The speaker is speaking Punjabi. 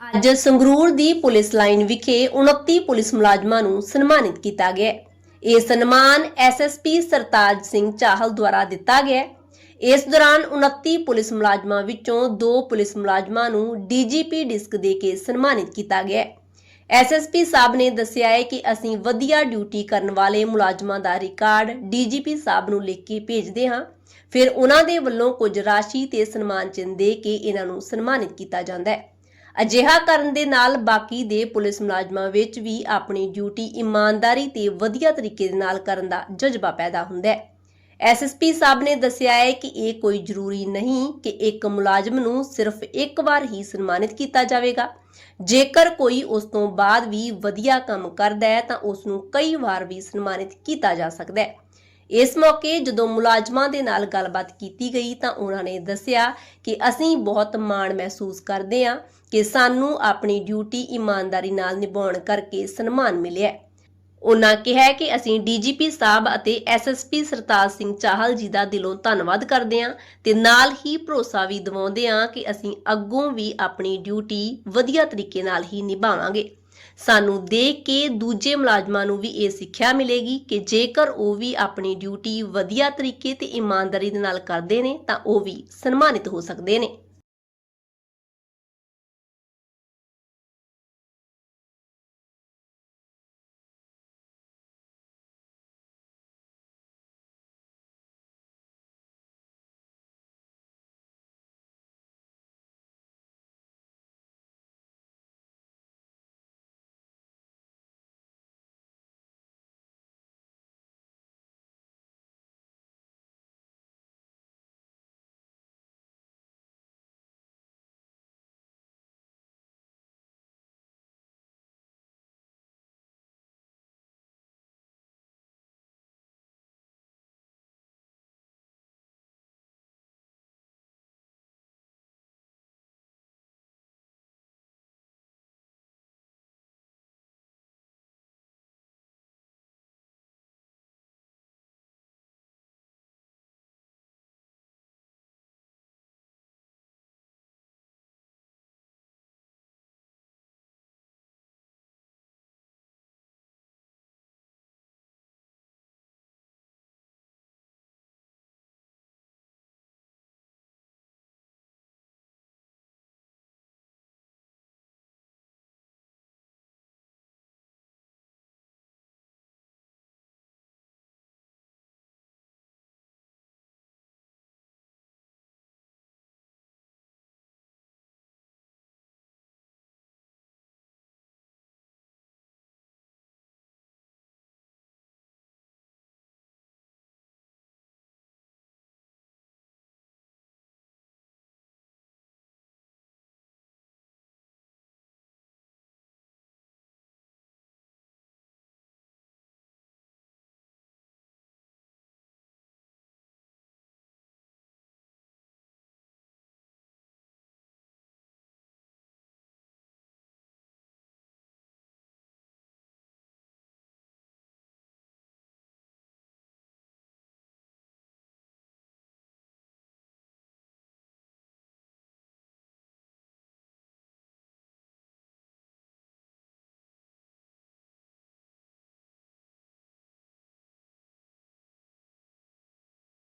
ਅੱਜ ਸੰਗਰੂਰ ਦੀ ਪੁਲਿਸ ਲਾਈਨ ਵਿਖੇ 29 ਪੁਲਿਸ ਮੁਲਾਜ਼ਮਾਂ ਨੂੰ ਸਨਮਾਨਿਤ ਕੀਤਾ ਗਿਆ ਇਹ ਸਨਮਾਨ ਐਸਐਸਪੀ ਸਰਤਾਜ ਸਿੰਘ ਚਾਹਲ ਦੁਆਰਾ ਦਿੱਤਾ ਗਿਆ ਇਸ ਦੌਰਾਨ 29 ਪੁਲਿਸ ਮੁਲਾਜ਼ਮਾਂ ਵਿੱਚੋਂ ਦੋ ਪੁਲਿਸ ਮੁਲਾਜ਼ਮਾਂ ਨੂੰ ਡੀਜੀਪੀ ਡਿਸਕ ਦੇ ਕੇ ਸਨਮਾਨਿਤ ਕੀਤਾ ਗਿਆ ਹੈ। ਐਸਐਸਪੀ ਸਾਹਿਬ ਨੇ ਦੱਸਿਆ ਹੈ ਕਿ ਅਸੀਂ ਵਧੀਆ ਡਿਊਟੀ ਕਰਨ ਵਾਲੇ ਮੁਲਾਜ਼ਮਾਂ ਦਾ ਰਿਕਾਰਡ ਡੀਜੀਪੀ ਸਾਹਿਬ ਨੂੰ ਲਿਖ ਕੇ ਭੇਜਦੇ ਹਾਂ। ਫਿਰ ਉਹਨਾਂ ਦੇ ਵੱਲੋਂ ਕੁਝ ਰਾਸ਼ੀ ਤੇ ਸਨਮਾਨ ਚਿੰਨ੍ਹ ਦੇ ਕੇ ਇਹਨਾਂ ਨੂੰ ਸਨਮਾਨਿਤ ਕੀਤਾ ਜਾਂਦਾ ਹੈ। ਅਜਿਹਾ ਕਰਨ ਦੇ ਨਾਲ ਬਾਕੀ ਦੇ ਪੁਲਿਸ ਮੁਲਾਜ਼ਮਾਂ ਵਿੱਚ ਵੀ ਆਪਣੀ ਡਿਊਟੀ ਇਮਾਨਦਾਰੀ ਤੇ ਵਧੀਆ ਤਰੀਕੇ ਦੇ ਨਾਲ ਕਰਨ ਦਾ ਜਜ਼ਬਾ ਪੈਦਾ ਹੁੰਦਾ ਹੈ। ਐਸਐਸਪੀ ਸਾਹਿਬ ਨੇ ਦੱਸਿਆ ਹੈ ਕਿ ਇਹ ਕੋਈ ਜ਼ਰੂਰੀ ਨਹੀਂ ਕਿ ਇੱਕ ਮੁਲਾਜ਼ਮ ਨੂੰ ਸਿਰਫ ਇੱਕ ਵਾਰ ਹੀ ਸਨਮਾਨਿਤ ਕੀਤਾ ਜਾਵੇਗਾ। ਜੇਕਰ ਕੋਈ ਉਸ ਤੋਂ ਬਾਅਦ ਵੀ ਵਧੀਆ ਕੰਮ ਕਰਦਾ ਹੈ ਤਾਂ ਉਸ ਨੂੰ ਕਈ ਵਾਰ ਵੀ ਸਨਮਾਨਿਤ ਕੀਤਾ ਜਾ ਸਕਦਾ ਹੈ। ਇਸ ਮੌਕੇ ਜਦੋਂ ਮੁਲਾਜ਼ਮਾਂ ਦੇ ਨਾਲ ਗੱਲਬਾਤ ਕੀਤੀ ਗਈ ਤਾਂ ਉਹਨਾਂ ਨੇ ਦੱਸਿਆ ਕਿ ਅਸੀਂ ਬਹੁਤ ਮਾਣ ਮਹਿਸੂਸ ਕਰਦੇ ਹਾਂ ਕਿ ਸਾਨੂੰ ਆਪਣੀ ਡਿਊਟੀ ਇਮਾਨਦਾਰੀ ਨਾਲ ਨਿਭਾਉਣ ਕਰਕੇ ਸਨਮਾਨ ਮਿਲਿਆ ਹੈ। ਉਹਨਾਂ ਕਿਹਾ ਕਿ ਅਸੀਂ ਡੀਜੀਪੀ ਸਾਹਿਬ ਅਤੇ ਐਸਐਸਪੀ ਸਰਤਾਜ ਸਿੰਘ ਚਾਹਲ ਜੀ ਦਾ ਦਿਲੋਂ ਧੰਨਵਾਦ ਕਰਦੇ ਹਾਂ ਤੇ ਨਾਲ ਹੀ ਭਰੋਸਾ ਵੀ ਦਿਵਾਉਂਦੇ ਹਾਂ ਕਿ ਅਸੀਂ ਅੱਗੋਂ ਵੀ ਆਪਣੀ ਡਿਊਟੀ ਵਧੀਆ ਤਰੀਕੇ ਨਾਲ ਹੀ ਨਿਭਾਵਾਂਗੇ। ਸਾਨੂੰ ਦੇਖ ਕੇ ਦੂਜੇ ਮੁਲਾਜ਼ਮਾਂ ਨੂੰ ਵੀ ਇਹ ਸਿੱਖਿਆ ਮਿਲੇਗੀ ਕਿ ਜੇਕਰ ਉਹ ਵੀ ਆਪਣੀ ਡਿਊਟੀ ਵਧੀਆ ਤਰੀਕੇ ਤੇ ਇਮਾਨਦਾਰੀ ਦੇ ਨਾਲ ਕਰਦੇ ਨੇ ਤਾਂ ਉਹ ਵੀ ਸਨਮਾਨਿਤ ਹੋ ਸਕਦੇ ਨੇ।